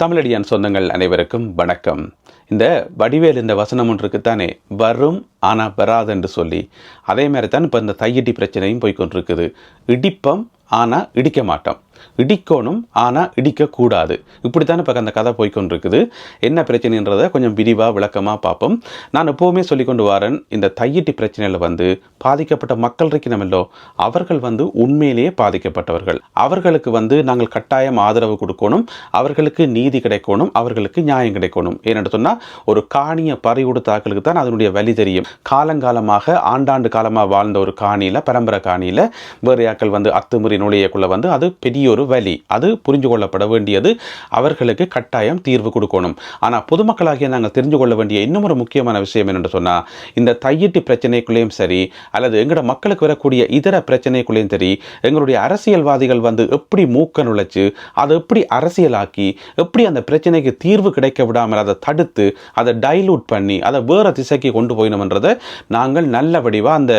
தமிழடியான் சொந்தங்கள் அனைவருக்கும் வணக்கம். இந்த வடிவேல் இந்த வசனம் ஒன்று இருக்குத்தானே வரும் ஆனால் வராது என்று சொல்லி அதே மாதிரி தான் இப்போ இந்த தையட்டி பிரச்சனையும் போய்கொண்டிருக்குது இடிப்பம் ஆனால் இடிக்க மாட்டோம். இடிக்கணும் ஆனால் இடிக்கக்கூடாது. இப்படித்தானே இப்போ அந்த கதை போய்கொண்டிருக்குது என்ன பிரச்சனைன்றதை கொஞ்சம் விரிவாக விளக்கமாக பார்ப்போம். நான் எப்போவுமே சொல்லி கொண்டு வரேன் இந்த தையிட்டி பிரச்சனையில் வந்து பாதிக்கப்பட்ட மக்கள் இருக்கணுமல்லோ அவர்கள் வந்து உண்மையிலேயே பாதிக்கப்பட்டவர்கள். அவர்களுக்கு வந்து நாங்கள் கட்டாயம் ஆதரவு கொடுக்கணும். அவர்களுக்கு நீதி கிடைக்கணும். அவர்களுக்கு நியாயம் கிடைக்கணும். ஏன்னு சொன்னால் ஒரு காணியை பறி கொடுத்தாக்களுக்கு தான் அதனுடைய வழி தெரியும். காலங்காலமாக ஆண்டாண்டு காலமாக வாழ்ந்த ஒரு காணியில் பரம்பரை காணியில் வேறு யாக்கள் வந்து அத்துமுறை நுழையக்குள்ளே வந்து அது பெரிய ஒரு வழி. அது புரிஞ்சு கொள்ளப்பட வேண்டியது அவர்களுக்கு கட்டாயம் தீர்வு கொடுக்கணும். ஆனால் பொதுமக்களாகிய நாங்கள் தெரிஞ்சு கொள்ள வேண்டிய இன்னும் ஒரு முக்கியமான விஷயம் என்னென்று சொன்னால் இந்த தையிட்டு பிரச்சனைக்குள்ளேயும் சரி அல்லது எங்களோட மக்களுக்கு வரக்கூடிய இதர பிரச்சனைக்குள்ளேயும் சரி எங்களுடைய அரசியல்வாதிகள் வந்து எப்படி மூக்க நுழைச்சு அதை எப்படி அரசியலாக்கி எப்படி அந்த பிரச்சனைக்கு தீர்வு கிடைக்க விடாமல் அதை தடுத்து அதை டைலூட் பண்ணி அதை வேறு திசைக்கு கொண்டு போயிடணுன்றதை நாங்கள் நல்ல வடிவாக அந்த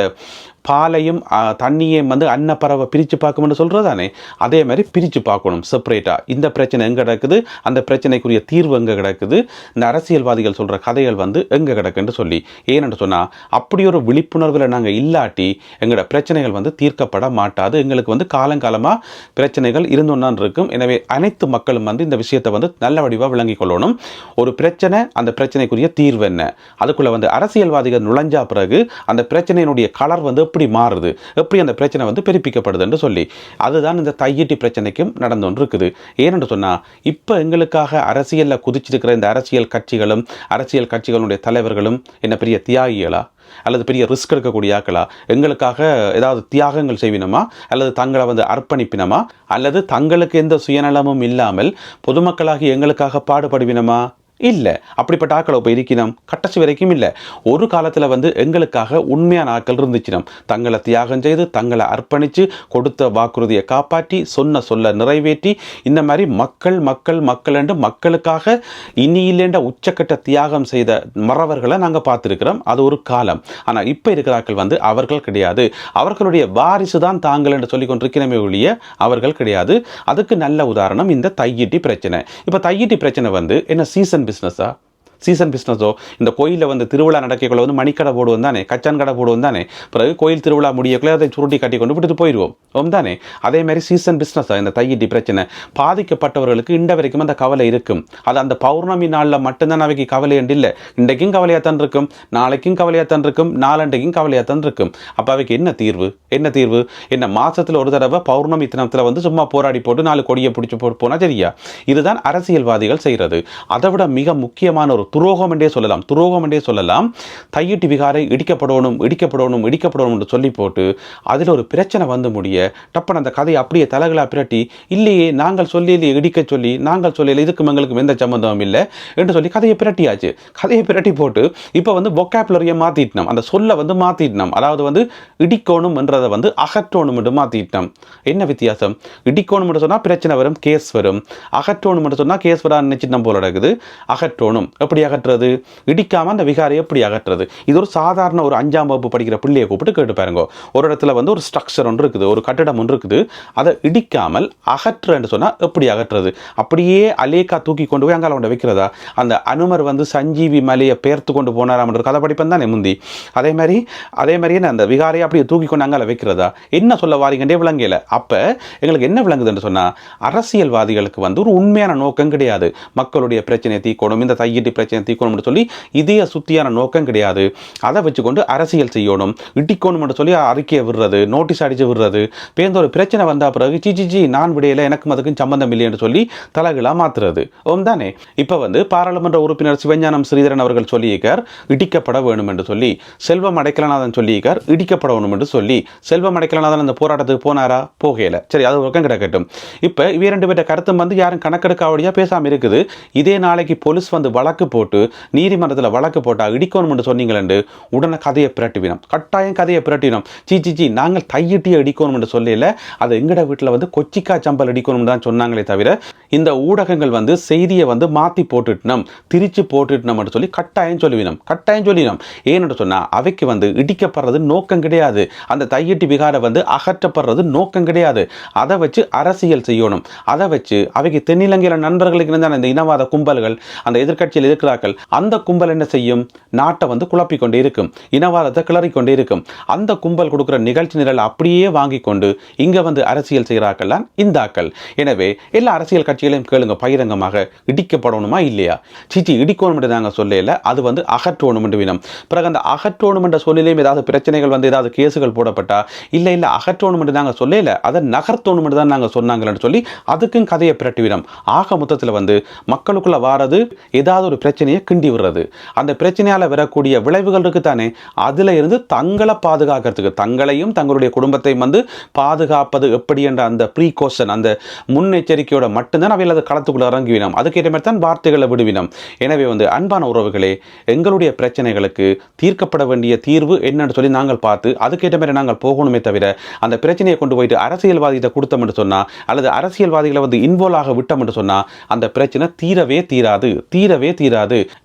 பாலையும் தண்ணியையும் வந்து அன்னப்பறவை பிரித்து பார்க்கணும்னு சொல்கிறதானே அதே மாதிரி பிரித்து பார்க்கணும் செப்பரேட்டாக இந்த பிரச்சனை எங்கே கிடக்குது? அந்த பிரச்சனைக்குரிய தீர்வு எங்கே கிடக்குது? இந்த அரசியல்வாதிகள் சொல்கிற கதைகள் வந்து எங்கே கிடக்குன்னு சொல்லி. ஏன்னு சொன்னால் அப்படி ஒரு விழிப்புணர்வில் நாங்கள் இல்லாட்டி எங்களோட பிரச்சனைகள் வந்து தீர்க்கப்பட மாட்டாது. எங்களுக்கு வந்து காலங்காலமாக பிரச்சனைகள் இருந்தோன்னான் இருக்கும். எனவே அனைத்து மக்களும் வந்து இந்த விஷயத்தை வந்து நல்ல வடிவாக விளங்கிக் கொள்ளணும். ஒரு பிரச்சனை அந்த பிரச்சனைக்குரிய தீர்வு என்ன? அதுக்குள்ளே வந்து அரசியல்வாதிகள் நுழைஞ்சா பிறகு அந்த பிரச்சனையினுடைய கலர் வந்து எப்படி மாறுது? எப்படி அந்த பிரச்சனை வந்து பெருப்பிக்கப்படுதுன்னு சொல்லி அதுதான் இந்த தையீட்டி பிரச்சனைக்கும் நடந்து கொண்டு இருக்குது ஏனென்று சொன்னால் இப்போ எங்களுக்காக அரசியலில் குதிச்சிருக்கிற இந்த அரசியல் கட்சிகளும் அரசியல் கட்சிகளுடைய தலைவர்களும் என்ன பெரிய தியாகிகளா? அல்லது பெரிய ரிஸ்க் எடுக்கக்கூடிய ஆக்களா? எங்களுக்காக ஏதாவது தியாகங்கள் செய்வினமா? அல்லது தங்களை வந்து அர்ப்பணிப்பினமா? அல்லது தங்களுக்கு எந்த சுயநலமும் இல்லாமல் பொதுமக்களாகி எங்களுக்காக பாடுபடுவினமா? இல்லை. அப்படிப்பட்ட ஆக்களை இப்போ இருக்கணும் கட்டசி வரைக்கும் இல்லை. ஒரு காலத்தில் வந்து எங்களுக்காக உண்மையான ஆக்கள் இருந்துச்சினம். தங்களை தியாகம் செய்து தங்களை அர்ப்பணித்து கொடுத்த வாக்குறுதியை காப்பாற்றி சொன்ன சொல்ல நிறைவேற்றி இந்த மாதிரி மக்கள் மக்கள் மக்கள் என்று மக்களுக்காக இனி இல்லைன்ற உச்சக்கட்ட தியாகம் செய்த மறவர்களை நாங்கள் பார்த்துருக்கிறோம். அது ஒரு காலம். ஆனால் இப்போ இருக்கிற ஆட்கள் வந்து அவர்கள் கிடையாது. அவர்களுடைய வாரிசு தான் தாங்கள் என்று சொல்லி கொண்டிருக்கிறமே ஒழிய அவர்கள் கிடையாது. அதுக்கு நல்ல உதாரணம் இந்த தையிட்டி பிரச்சனை. இப்போ தையிட்டி பிரச்சனை வந்து என்ன சீசன் பிஸ்னஸா சீசன் பிஸ்னஸோ இந்த கோயிலில் வந்து திருவிழா நடக்கக்குள்ள வந்து மணிக்கடை போடுவோம் தானே கச்சான் கடை போடுவோம் தானே. பிறகு கோயில் திருவிழா முடியக்குள்ள அதை சுருட்டி கட்டி கொண்டு விட்டுட்டு போயிடுவோம் ஓம் தானே? அதே மாதிரி சீசன் பிஸ்னஸா இந்த தையிட்டி பிரச்சனை. பாதிக்கப்பட்டவர்களுக்கு இந்த வரைக்கும் அந்த கவலை இருக்கும். அது அந்த பௌர்ணமி நாளில் மட்டும்தான் அவைக்கு கவலை என்று இல்லை. இன்றைக்கும் கவலையாக தான் இருக்கும் நாளைக்கும் கவலையாக தான் இருக்கும் நாளண்டைக்கும் கவலையாக தான் இருக்கும். அப்போ அவைக்கு என்ன தீர்வு? என்ன தீர்வு? என்ன மாதத்தில் ஒரு தடவை பௌர்ணமி தினத்தில் வந்து சும்மா போராடி போட்டு நாலு கொடியை பிடிச்சி போட்டு போனால் சரியா? இதுதான் அரசியல்வாதிகள் செய்கிறது அதை விட மிக முக்கியமான ஒரு துரோகம் என்றே சொல்லலாம். துரோகம் என்றே சொல்லலாம். தையிட்டு விகாரை இடிக்கப்படணும் இடிக்கப்படணும் இடிக்கப்படணும் என்று சொல்லி போட்டு அதில் ஒரு பிரச்சனை வந்து முடிய டப்பன் அந்த கதையை அப்படியே தலைகளா பிரட்டி இல்லையே நாங்கள் சொல்லி இடிக்க சொல்லி நாங்கள் சொல்லல இதுக்கும் எங்களுக்கும் எந்த சம்மந்தமும் இல்லை என்று சொல்லி கதையை பிரட்டியாச்சு. கதையை பிரட்டி போட்டு இப்போ வந்து பொக்காப்புலரியை மாற்றிட்டோம் அந்த சொல்லை வந்து மாற்றிட்டோம் அதாவது வந்து இடிக்கோணும் என்றதை வந்து அகற்றணும் என்று மாற்றிட்டோம் என்ன வித்தியாசம்? இடிக்கணும் என்று சொன்னால் பிரச்சனை வரும் கேஸ் வரும். அகற்றணும் என்று சொன்னால் கேஸ் வரா நம்ம போல நடக்குது. அகற்றணும். எப்படி அகற்றுறது? இடிக்காமல் அந்த விகாரை எப்படி அகற்றுறது? இது ஒரு சாதாரண ஒரு அஞ்சாம் வகுப்பு படிக்கிற பிள்ளையை கூப்பிட்டு கேட்டு பாருங்க. ஒரு இடத்துல வந்து ஒரு ஸ்ட்ரக்சர் ஒன்று இருக்குது ஒரு கட்டிடம் ஒன்று இருக்குது. அதை இடிக்காமல் அகற்றுன்னு சொன்னால் எப்படி அகற்றுறது? அப்படியே அலேக்கா தூக்கி கொண்டு போய் அங்கால கொண்டு வைக்கிறதா? அந்த அனுமர் வந்து சஞ்சீவி மலையை பெயர்த்து கொண்டு போனாராம்ன்ற கதை படிப்பேன் தானே முந்தி. அதே மாதிரி அதே மாதிரியே அந்த விகாரையை அப்படியே தூக்கி கொண்டு அங்கால வைக்கிறதா? என்ன சொல்ல வாரீங்கன்றே விளங்கல. அப்போ எங்களுக்கு என்ன விளங்குதுன்னு சொன்னால் அரசியல்வாதிகளுக்கு வந்து ஒரு உண்மையான நோக்கம் கிடையாது. மக்களுடைய பிரச்சனையை தீக்கணும் இந்த தையீட்டு பிரச்சனை தீக்கணும்னு சொல்லி இதய சுத்தியான நோக்கம் கிடையாது. அதை வச்சுக்கொண்டு அரசியல் செய்யணும். இட்டிக்கணும்னு சொல்லி அறிக்கையை விடுறது நோட்டீஸ் அடிச்சு விடுறது. பேர்ந்த ஒரு பிரச்சனை வந்த பிறகு சிச்சிச்சி நான் விடையில எனக்கும் அதுக்கும் சம்பந்தம் இல்லைன்னு சொல்லி தலைகளாக மாத்துறது. ஓம் தானே? இப்போ வந்து பாராளுமன்ற உறுப்பினர் சிவஞானம் ஸ்ரீதரன் அவர்கள் சொல்லியிருக்கார் இடிக்கப்பட வேணும் என்று சொல்லி. செல்வம் அடைக்கலநாதன் சொல்லியிருக்கார் இடிக்கப்பட வேணும் என்று சொல்லி. செல்வம் அடைக்கலநாதன் அந்த போராட்டத்துக்கு போனாரா? போகையில சரி அது ஒரு கிடக்கட்டும். இப்போ இவ ரெண்டு பேர்ட்ட கருத்தும் வந்து யாரும் கணக்கெடுக்காவடியாக பேசாமல் இருக்குது. இதே நாளைக்கு போலீஸ் வந்து வழக்கு போ போட்டு நீதிமன்றத்தில் வழக்கு போட்டால் இடிக்கணும்னு சொன்னீங்களேண்டு உடனே கதையை பிரட்டிவினோம் கட்டாயம் கதையை பிரட்டினோம் சீ சீ சீ நாங்கள் தையிட்டியை அடிக்கணும்னு சொல்லல அது எங்கட வீட்டில் வந்து கொச்சிக்கா சம்பல் அடிக்கணும்னு தான் சொன்னாங்களே தவிர இந்த ஊடகங்கள் வந்து செய்தியை வந்து மாற்றி போட்டுட்டோம் திரிச்சு போட்டுட்டோம்னு சொல்லி கட்டாயம் சொல்லுவினோம் கட்டாயம் சொல்லினோம் ஏன்னு சொன்னால் அவைக்கு வந்து இடிக்கப்படுறது நோக்கம் கிடையாது. அந்த தையிட்டி விகாரை வந்து அகற்றப்படுறது நோக்கம் கிடையாது. அதை வச்சு அரசியல் செய்யணும். அதை வச்சு அவைக்கு தென்னிலங்கையில் நண்பர்களுக்கு இருந்தான இந்த இனவாத கும்பல்கள் அந்த எதிர்க்கட்சியில் இருக்கிறார்கள். அந்த கும்பல் என்ன செய்யும்? நாட்டை வந்து குழப்பிக் கொண்டே இருக்கும். இனவாதத்தை கிளறி கொண்டே இருக்கும். அந்த கும்பல் கொடுக்குற நிகழ்ச்சி நிரல் அப்படியே வாங்கி கொண்டு இங்க வந்து அரசியல் செய்கிறார்கள் தான் எனவே எல்லா அரசியல் கட்சிகளையும் கேளுங்க. பகிரங்கமாக. இடிக்கப்படணுமா இல்லையா? சிச்சி இடிக்கணும் என்று நாங்கள் சொல்லல. அது வந்து அகற்றணும் என்று வினம் பிறகு அந்த அகற்றணும் என்ற சொல்லிலையும் ஏதாவது பிரச்சனைகள் வந்து ஏதாவது கேசுகள் போடப்பட்டா? இல்லை இல்லை அகற்றணும் என்று நாங்கள் சொல்லல. அதை நகர்த்தணும் என்று தான் நாங்கள் சொன்னாங்கன்னு சொல்லி அதுக்கும் கதையை பிரட்டி வினம் ஆக மொத்தத்தில் வந்து மக்களுக்குள்ள வாரது ஏதாவது ஒரு பிரச்சனையை கிண்டி விடுறது. அந்த பிரச்சனையால் வரக்கூடிய விளைவுகள் இருக்குது தானே? அதில் இருந்து தங்களை பாதுகாக்கிறதுக்கு தங்களையும் தங்களுடைய குடும்பத்தையும் வந்து பாதுகாப்பது எப்படி என்ற அந்த ப்ரீகோஷன் அந்த முன்னெச்சரிக்கையோட மட்டும்தான் அவையில் அது களத்துக்குள்ளே இறங்கிவினோம் அதுக்கேற்ற மாதிரி தான் வார்த்தைகளை விடுவினோம். எனவே வந்து அன்பான உறவுகளே எங்களுடைய பிரச்சனைகளுக்கு தீர்க்கப்பட வேண்டிய தீர்வு என்னன்னு சொல்லி நாங்கள் பார்த்து அதுக்கேற்ற மாதிரி நாங்கள் போகணுமே தவிர அந்த பிரச்சனையை கொண்டு போயிட்டு அரசியல்வாதிகிட்ட கொடுத்தோம்னு சொன்னால் அல்லது அரசியல்வாதிகளை வந்து இன்வால்வ் ஆக விட்டோம்னு சொன்னால் அந்த பிரச்சனை தீரவே தீராது தீரவே தீராது.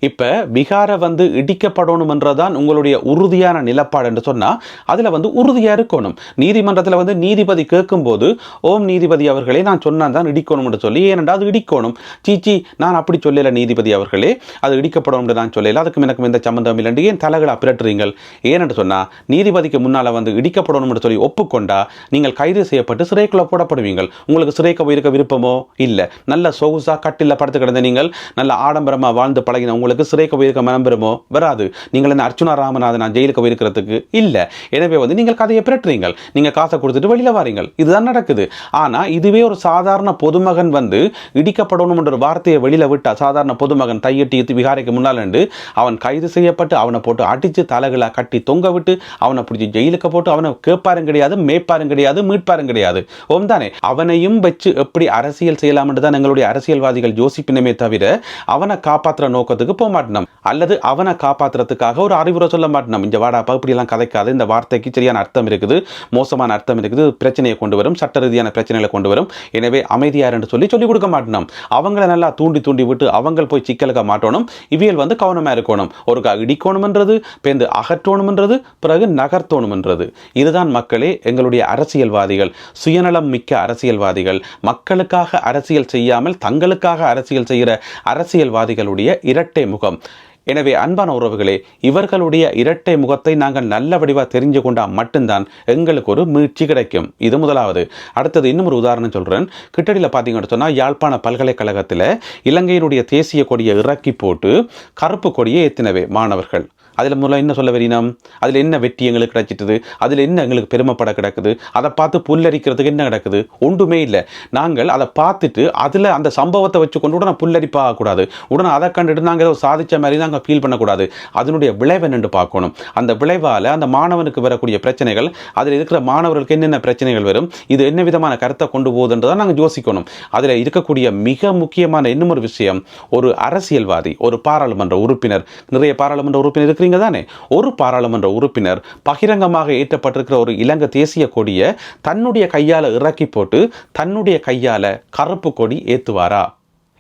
இப்போ பீகாரை வந்து இடிக்கப்படணும்ன்றதான் உங்களுடைய உறுதியான நிலப்பாடு என்று சொன்னால் அதில் வந்து உறுதியாக இருக்கணும். நீதிமன்றத்தில் வந்து நீதிபதி கேட்கும்போது ஓம் நீதிபதி அவர்களே நான் சொன்னால் தான் இடிக்கணும்னு சொல்லி ஏனென்றால் அது இடிக்கணும். சீச்சி நான் அப்படி சொல்லல நீதிபதி அவர்களே அது இடிக்கப்படும் நான் சொல்லல. அதுக்கும் எனக்கு எந்த சம்பந்தம் இல்லை ஏன் தலைகளை அப்பிரட்டுறீங்கள்? ஏனென்று சொன்னால் நீதிபதிக்கு முன்னால் வந்து இடிக்கப்படணும்னு சொல்லி ஒப்புக்கொண்டா நீங்கள் கைது செய்யப்பட்டு சிறைக்குள்ள போடப்படுவீங்கள். உங்களுக்கு சிறைக்கு போயிருக்க விருப்பமோ? இல்லை. நல்ல சொகுசா கட்டில் படுத்து கிடந்த நீங்கள் நல்ல ஆடம்பரமாக வாழ்ந்து பழகின உங்களுக்கு சிறைக்கு போயிருக்க மனம் பெறுமோ? வராது. நீங்கள் என்ன அர்ச்சுனா ராமநாதன் ஜெயிலுக்கு போயிருக்கிறதுக்கு? இல்லை. எனவே வந்து நீங்கள் கதையை பிரட்டுறீங்கள். நீங்கள் காசை கொடுத்துட்டு வெளியில் வாரீங்கள். இதுதான் நடக்குது. ஆனால் இதுவே ஒரு சாதாரண பொதுமகன் வந்து இடிக்கப்படணும் என்ற ஒரு வார்த்தையை வெளியில் விட்டால் சாதாரண பொதுமகன் தையட்டி விகாரைக்கு முன்னால் அவன் கைது செய்யப்பட்டு அவனை போட்டு அடித்து தலைகளை கட்டி தொங்க விட்டு அவனை பிடிச்சி ஜெயிலுக்கு போட்டு அவனை கேட்பாரும் கிடையாது மேய்ப்பாரும் கிடையாது மீட்பாரும் கிடையாது. ஓம் தானே. அவனையும் வச்சு எப்படி அரசியல் செய்யலாம் என்று தான் எங்களுடைய அரசியல்வாதிகள் யோசிப்பினமே தவிர அவனை காப்பாற்றுற நோக்கத்துக்கு போக மாட்டோம் அல்லது அவனை காப்பாற்றுறதுக்காக ஒரு அறிவுரை சொல்ல மாட்டோம் இந்த வாடாப்பா இப்படிலாம் கதைக்காது இந்த வார்த்தைக்கு சரியான அர்த்தம் இருக்குது மோசமான அர்த்தம் இருக்குது பிரச்சனையை கொண்டு வரும் சட்ட ரீதியான பிரச்சனைகளை கொண்டு வரும். எனவே அமைதியார் என்று சொல்லி சொல்லிக் கொடுக்க மாட்டோம் அவங்கள நல்லா தூண்டி தூண்டி விட்டு அவங்க போய் சிக்கலுக்க மாட்டோணும் இவியல் வந்து கவனமாக இருக்கணும். ஒரு இடிக்கணும்ன்றது பேருந்து அகற்றோணும்ன்றது பிறகு நகர்த்தோணும்ன்றது. இதுதான் மக்களே எங்களுடைய அரசியல்வாதிகள். சுயநலம் மிக்க அரசியல்வாதிகள். மக்களுக்காக அரசியல் செய்யாமல் தங்களுக்காக அரசியல் செய்கிற அரசியல்வாதிகளுடைய இரட்டை முகம். எனவே அன்பான உறவுகளே இவர்களுடைய இரட்டை முகத்தை நாங்கள் நல்ல வடிவாக தெரிஞ்சு கொண்டால் மட்டும்தான் எங்களுக்கு ஒரு மீழ்ச்சி கிடைக்கும். இது முதலாவது. அடுத்தது இன்னும் ஒரு உதாரணம் சொல்கிறேன் கிட்டடியில் பார்த்தீங்கன்னு சொன்னால் யாழ்ப்பாண பல்கலைக்கழகத்தில் இலங்கையினுடைய தேசிய கொடியை இறக்கி போட்டு கருப்பு கொடியை ஏற்றினவே மாணவர்கள். அதில் முதல்ல என்ன சொல்ல வரீனம் அதில் என்ன வெற்றி எங்களுக்கு கிடைச்சிட்டுது? அதில் என்ன எங்களுக்கு பெருமைப்பட கிடக்குது? அதை பார்த்து புல்லரிக்கிறதுக்கு என்ன கிடக்குது? ஒன்றுமே இல்லை. நாங்கள் அதை பார்த்துட்டு அதில் அந்த சம்பவத்தை வச்சு கொண்டு உடனே புல்லரிப்பாகக்கூடாது உடனே அதை கண்டுட்டு நாங்கள் ஏதோ சாதித்த மாதிரி நாங்கள் ஃபீல் பண்ணக்கூடாது. அதனுடைய விளைவு நின்று பார்க்கணும். அந்த விளைவால் அந்த மாணவனுக்கு வரக்கூடிய பிரச்சனைகள் அதில் இருக்கிற மாணவர்களுக்கு என்னென்ன பிரச்சனைகள் வரும் இது என்ன விதமான கருத்தை கொண்டு போகுதுன்றதை நாங்கள் யோசிக்கணும். அதில் இருக்கக்கூடிய மிக முக்கியமான இன்னும் ஒரு விஷயம் ஒரு அரசியல்வாதி ஒரு பாராளுமன்ற உறுப்பினர். நிறைய பாராளுமன்ற உறுப்பினர் இருக்கிறீங்க தானே ஒரு பாராளுமன்ற உறுப்பினர் பகிரங்கமாக ஏற்றப்பட்டிருக்கிற ஒரு இலங்கை தேசிய கொடியை தன்னுடைய கையால் இறக்கி போட்டு தன்னுடைய கையால் கருப்பு கொடி ஏற்றுவாரா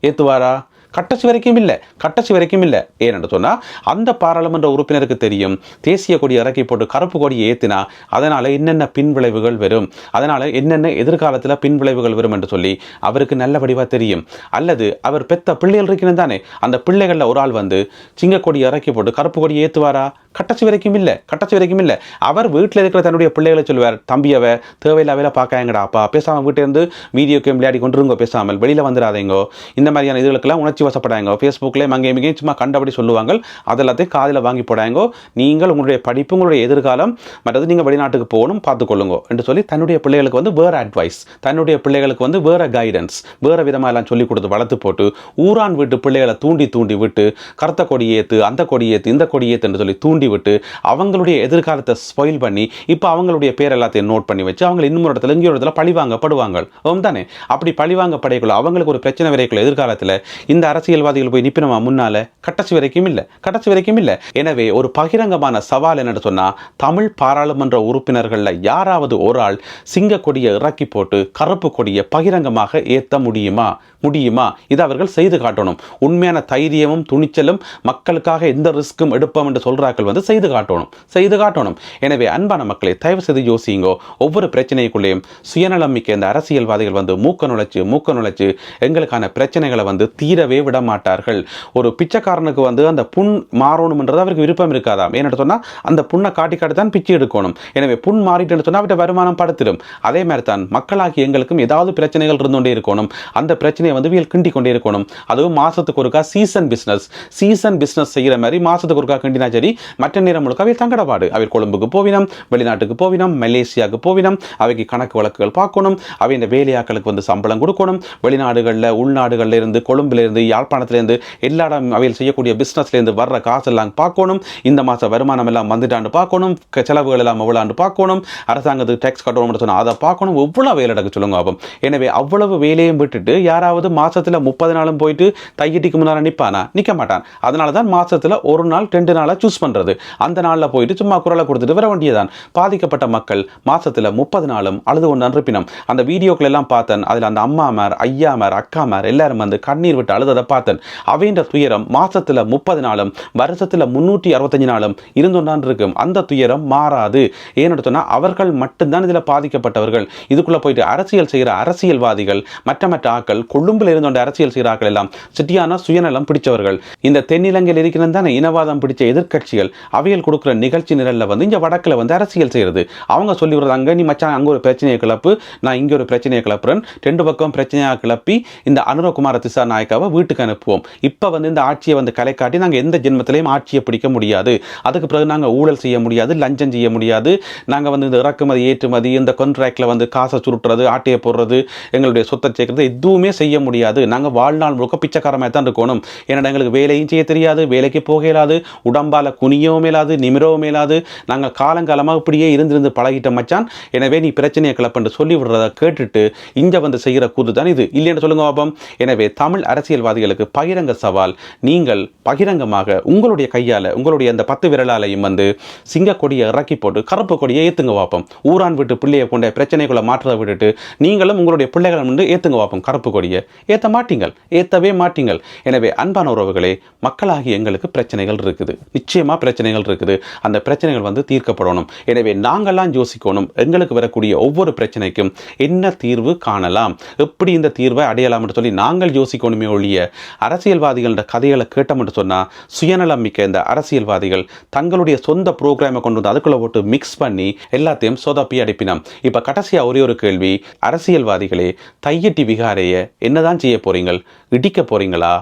ஏற்றுவாரா கட்டசி வரைக்கும் இல்லை கட்டசி வரைக்கும் இல்லை ஏன்னு சொன்னால் அந்த பாராளுமன்ற உறுப்பினருக்கு தெரியும் தேசிய கொடி இறக்கி போட்டு கருப்பு கொடி ஏற்றினா அதனால் என்னென்ன பின்விளைவுகள் வரும் அதனால் என்னென்ன எதிர்காலத்தில் பின்விளைவுகள் வரும் என்று சொல்லி அவருக்கு நல்ல வடிவாக தெரியும். அல்லது அவர் பெத்த பிள்ளைகள் இருக்கணும் தானே அந்த பிள்ளைகளில் ஒரு ஆள் வந்து சிங்கக்கொடி இறக்கி போட்டு கருப்பு கொடி ஏற்றுவாரா கட்டச்சி வரைக்கும் இல்லை கட்டச்சி வரைக்கும் இல்லை. அவர் வீட்டில் இருக்கிற தன்னுடைய பிள்ளைகளை சொல்லுவார் தம்பியவ தேவையில்லாவே பார்க்காங்கடா அப்பா. பேசாமல் வீட்டிலேருந்து வீடியோ கேம் விளையாடி கொண்டிருங்கோ பேசாமல். வெளியில் வந்துடாதீங்கோ. இந்த மாதிரியான இதுகளுக்கெல்லாம் உணர்ச்சி வசப்படாங்க ஃபேஸ்புக்கில் மங்கே இங்கேயும் சும்மா கண்டபடி சொல்லுவாங்க. அதெல்லாத்தையும் காதில் வாங்கி போடாங்கோ நீங்கள் உங்களுடைய படிப்பு உங்களுடைய எதிர்காலம் மற்றது நீங்கள் வெளிநாட்டுக்கு போகணும் பார்த்துக்கொள்ளுங்கோ. என்று சொல்லி தன்னுடைய பிள்ளைகளுக்கு வந்து வேறு அட்வைஸ் தன்னுடைய பிள்ளைகளுக்கு வந்து வேறு கைடன்ஸ் வேறு விதமாக எல்லாம் சொல்லிக் கொடுத்து வளர்த்து போட்டு ஊரான் வீட்டு பிள்ளைகளை தூண்டி தூண்டி விட்டு கருத்த கொடி ஏற்று அந்த கொடி ஏற்று இந்த கொடி ஏற்று என்று சொல்லி தூண்டி மூடிவிட்டு அவங்களுடைய எதிர்காலத்தை ஸ்பாயில் பண்ணி இப்போ அவங்களுடைய பேர் எல்லாத்தையும் நோட் பண்ணி வச்சு அவங்க இன்னும் இடத்துல இங்கே ஒரு இடத்துல பழிவாங்கப்படுவாங்க. தானே? அப்படி பழிவாங்கப்படையக்குள்ள அவங்களுக்கு ஒரு பிரச்சனை வரைக்குள்ள எதிர்காலத்தில் இந்த அரசியல்வாதிகள் போய் நிப்பினமா முன்னால? கட்டச்சி வரைக்கும் இல்லை. கட்டச்சி வரைக்கும் இல்லை. எனவே ஒரு பகிரங்கமான சவால் என்னன்னு சொன்னால் தமிழ் பாராளுமன்ற உறுப்பினர்களில் யாராவது ஒரு ஆள் சிங்க கொடியை இறக்கி போட்டு கருப்பு கொடியை பகிரங்கமாக ஏற்ற முடியுமா? முடியுமா? இதை அவர்கள் செய்து காட்டணும். உண்மையான தைரியமும் துணிச்சலும் மக்களுக்காக எந்த ரிஸ்க்கும் எடுப்போம் என்று சொல்றாக்கள் வந்து வந்து செய்து காட்டணும் செய்து காட்டணும். எனவே அன்பான மக்களை தயவு செய்து யோசிங்கோ ஒவ்வொரு பிரச்சனைக்குள்ளேயும் சுயநலம் மிக்க இந்த அரசியல்வாதிகள் வந்து மூக்க நுழைச்சு மூக்க நுழைச்சு எங்களுக்கான பிரச்சனைகளை வந்து தீரவே விட மாட்டார்கள். ஒரு பிச்சைக்காரனுக்கு வந்து அந்த புண் மாறணும்ன்றது அவருக்கு விருப்பம் இருக்காதாம். ஏன்னு சொன்னால் அந்த புண்ணை காட்டி காட்டி தான் பிச்சை எடுக்கணும். எனவே புண் மாறிட்டுன்னு சொன்னால் அவர்கிட்ட வருமானம் படுத்திடும். அதே மாதிரி தான் மக்களாகி எங்களுக்கும் ஏதாவது பிரச்சனைகள் இருந்து இருக்கணும். அந்த பிரச்சனையை வந்து வியல் கிண்டி கொண்டே இருக்கணும். அதுவும் மாதத்துக்கு ஒருக்கா சீசன் பிஸ்னஸ் சீசன் பிஸ்னஸ் செய்கிற மாதிரி மாதத்துக்கு ஒருக்கா கிண்டினா சரி மற்ற நேரம் முழுக்க அவை தங்கடபாடு அவை கொழும்புக்கு போவினம் வெளிநாட்டுக்கு போவினம் மலேசியாவுக்கு போவினம். அவைக்கு கணக்கு வழக்குகள் பார்க்கணும். அவை இந்த வேலையாக்களுக்கு வந்து சம்பளம் கொடுக்கணும். வெளிநாடுகளில் உள்நாடுகளில் இருந்து கொழும்புலேருந்து யாழ்ப்பாணத்துலேருந்து யாழ்ப்பாணத்திலேருந்து எல்லா இடம் அவையில் செய்யக்கூடிய பிஸ்னஸ்லேருந்து வர்ற காசெல்லாம் பார்க்கணும். இந்த மாத வருமானம் எல்லாம் வந்துட்டாண்டு பார்க்கணும். க- செலவுகள் எல்லாம் எவ்வளோண்டு பார்க்கணும். அரசாங்கத்துக்கு டேக்ஸ் கட்டணும்னு சொன்னால் அதை பார்க்கணும். எவ்வளோ வேலை நடக்க சொல்லுங்க ஆகும் எனவே அவ்வளவு வேலையும் விட்டுட்டு யாராவது மாசத்துல முப்பது நாளும் போயிட்டு தையிட்டிக்கு முன்னால் நிற்பானா நிற்க மாட்டான். அதனால தான் மாசத்துல ஒரு நாள் ரெண்டு நாளாக சூஸ் பண்ணுறது பண்றது அந்த நாளில் போயிட்டு சும்மா குரலை கொடுத்துட்டு வர வேண்டியதான் பாதிக்கப்பட்ட மக்கள் மாதத்தில் முப்பது நாளும் அழுது ஒன்று அனுப்பினோம் அந்த வீடியோக்கள் எல்லாம் பார்த்தேன். அதில் அந்த அம்மாமார் ஐயாமார் அக்காமார் எல்லாரும் வந்து கண்ணீர் விட்டு அழுததை பார்த்தேன். அவைன்ற துயரம் மாதத்தில் முப்பது நாளும் வருஷத்தில் முன்னூற்றி அறுபத்தஞ்சு நாளும் இருந்தொண்டான் இருக்கும். அந்த துயரம் மாறாது. ஏன்னு சொன்னால் அவர்கள் மட்டும்தான் இதில் பாதிக்கப்பட்டவர்கள். இதுக்குள்ளே போயிட்டு அரசியல் செய்கிற அரசியல்வாதிகள் மற்ற மற்ற ஆக்கள் கொழும்பில் இருந்தோண்ட அரசியல் செய்கிற ஆக்கள் எல்லாம் சிட்டியான சுயநலம் பிடிச்சவர்கள். இந்த தென்னிலங்கையில் இருக்கிறது தானே இனவாதம் பிடிச்ச எதிர்க்கட்சிகள். அவைகள் கொடுக்குற நிகழ்ச்சி நிரலில் வந்து இங்கே வடக்கில் வந்து அரசியல் செய்கிறது அவங்க சொல்லி விடுறது அங்க நீ மச்சான் அங்கே ஒரு பிரச்சனையை கிளப்பு நான் இங்கே ஒரு பிரச்சனையை கிளப்புறேன். ரெண்டு பக்கம் பிரச்சனையாக கிளப்பி இந்த அனுரகுமார திசா நாயக்காவை வீட்டுக்கு அனுப்புவோம். இப்போ வந்து இந்த ஆட்சியை வந்து கலை காட்டி நாங்கள் எந்த ஜென்மத்திலையும் ஆட்சியை பிடிக்க முடியாது. அதுக்கு பிறகு நாங்கள் ஊழல் செய்ய முடியாது லஞ்சம் செய்ய முடியாது. நாங்கள் வந்து இந்த இறக்குமதி ஏற்றுமதி இந்த கான்ட்ராக்டில் வந்து காசை சுருட்டுறது ஆட்டையை போடுறது எங்களுடைய சொத்தை சேர்க்கறது எதுவுமே செய்ய முடியாது. நாங்கள் வாழ்நாள் முழுக்க பிச்சைக்காரமாக தான் இருக்கணும். ஏன்னா எங்களுக்கு வேலையும் செய்ய தெரியாது வேலைக்கு போக இயலாது உடம்பால் குனியவும் இயலாது நிமிரவும் இயலாது நாங்கள் காலங்காலமாக இப்படியே இருந்திருந்து பழகிட்ட மச்சான். எனவே நீ பிரச்சனையை கிளப்பன்று சொல்லி விடுறத கேட்டுட்டு இங்கே வந்து செய்கிற கூத்து தான் இது. இல்லைன்னு சொல்லுங்க பாபம். எனவே தமிழ் அரசியல்வாதிகளுக்கு பகிரங்க சவால். நீங்கள் பகிரங்கமாக உங்களுடைய கையால் உங்களுடைய அந்த பத்து விரலாலையும் வந்து சிங்க கொடியை இறக்கி போட்டு கருப்பு கொடியை ஏற்றுங்க வாப்போம் ஊரான் விட்டு பிள்ளையை கொண்ட பிரச்சனைகளை மாற்றதை விட்டுட்டு நீங்களும் உங்களுடைய பிள்ளைகளை வந்து ஏற்றுங்க வாப்போம் கருப்பு கொடியை. ஏற்ற மாட்டீங்கள். ஏற்றவே மாட்டீங்கள். எனவே அன்பான உறவுகளே மக்களாகி எங்களுக்கு பிரச்சனைகள் இருக்குது. நிச்சயமா பிரச்சனைகள் இருக்குது. அந்த பிரச்சனைகள் வந்து தீர்க்கப்படணும். எனவே நாங்கள்லாம் யோசிக்கணும். எங்களுக்கு வரக்கூடிய ஒவ்வொரு பிரச்சனைக்கும் என்ன தீர்வு காணலாம்? எப்படி இந்த தீர்வை அடையலாம் என்று சொல்லி நாங்கள் யோசிக்கணுமே ஒழிய அரசியல்வாதிகளோட கதைகளை கேட்டோம்னு சொன்னால் சுயநலம் மிக்க இந்த அரசியல்வாதிகள் தங்களுடைய சொந்த ப்ரோக்ராமை கொண்டு வந்து அதுக்குள்ள போட்டு மிக்ஸ் பண்ணி எல்லாத்தையும் சொதப்பி அடிப்பினோம். இப்போ கடைசியாக ஒரே ஒரு கேள்வி அரசியல்வாதிகளே தையட்டி விகாரைய என்னதான் செய்ய போகிறீங்கள் இடிக்க போறீங்களா?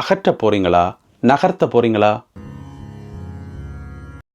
அகற்ற போறீங்களா? நகர்த்த போறீங்களா?